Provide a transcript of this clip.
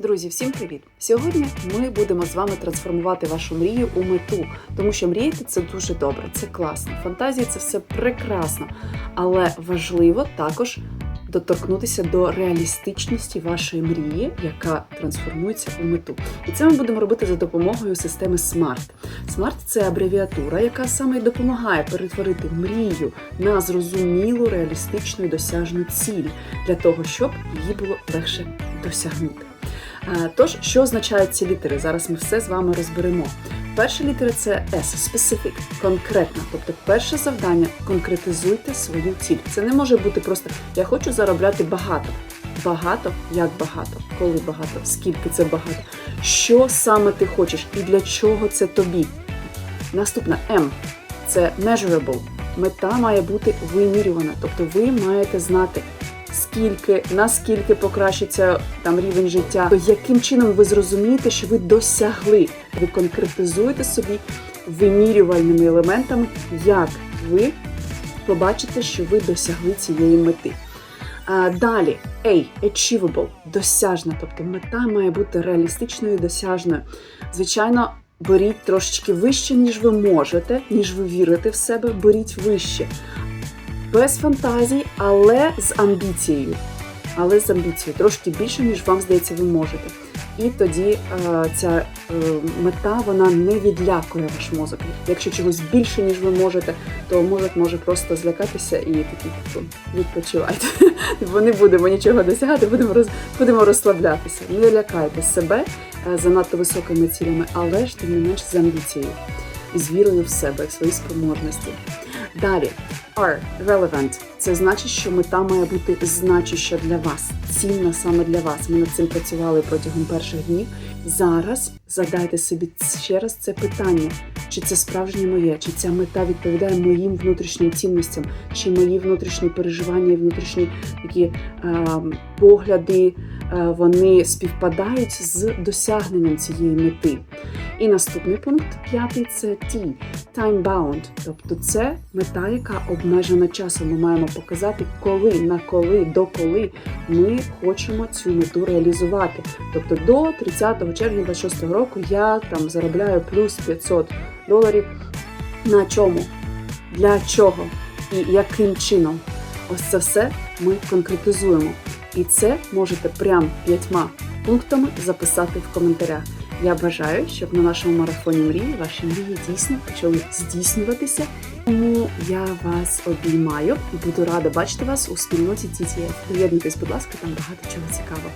Друзі, всім привіт! Сьогодні ми будемо з вами трансформувати вашу мрію у мету, тому що мріяти це дуже добре, це класно. Фантазії це все прекрасно, але важливо також доторкнутися до реалістичності вашої мрії, яка трансформується у мету. І це ми будемо робити за допомогою системи SMART. SMART – це абревіатура, яка саме й допомагає перетворити мрію на зрозумілу, реалістичну і досяжну ціль для того, щоб її було легше досягнути. Е, Тож, що означають ці літери? Зараз ми все з вами розберемо. Перша літера це S, specific, конкретна. Тобто, перше завдання конкретизуйте свою ціль. Це не може бути просто я хочу заробляти багато. Багато, як багато, коли багато, скільки це багато, що саме ти хочеш і для чого це тобі. Наступна М це measurable. Мета має бути вимірювана, тобто ви маєте знати, скільки, наскільки покращиться там рівень життя, то яким чином ви зрозумієте, що ви досягли. Ви конкретизуєте собі вимірювальними елементами, як ви побачите, що ви досягли цієї мети. А, Далі A, achievable, досяжна, тобто мета має бути реалістичною і досяжною. Звичайно, беріть трошечки вище, ніж ви можете, ніж ви вірите в себе, беріть вище. Без фантазій, але з амбіцією. Але з амбіцією, трошки більше, ніж вам здається, ви можете. І тоді е, ця е, мета вона не відлякує ваш мозок. Якщо чогось більше, ніж ви можете, то мозок може просто злякатися і такий типу, відпочивайте. Бо не будемо нічого досягати, будемо роз, будемо розслаблятися. Не лякайте себе е, занадто високими цілями, але ж тим не менш з амбіцією з вірою в себе, в свої спроможності. Далі R – relevant. Це значить, що мета має бути значуща для вас, цінна саме для вас. Ми над цим працювали протягом перших днів. Зараз задайте собі ще раз це питання: чи це справжнє моє, чи ця мета відповідає моїм внутрішнім цінностям, чи мої внутрішні переживання внутрішні такі е, погляди вони співпадають з досягненням цієї мети. І наступний пункт п'ятий це T – time bound. Тобто це мета, яка обмежена часом. Ми маємо показати, коли, на коли, до коли ми хочемо цю мету реалізувати. Тобто до 30 червня 26 року я там заробляю плюс 500 доларів. На чому? Для чого? І яким чином? Ось це все ми конкретизуємо. І це можете прям п'ятьма пунктами записати в коментарях. Я бажаю, щоб на нашому марафоні мрії ваші мрії дійсно почали здійснюватися. Тому я вас обіймаю і буду рада бачити вас у спільноті TTF. Приєднуйтесь, будь ласка, там багато чого цікавого.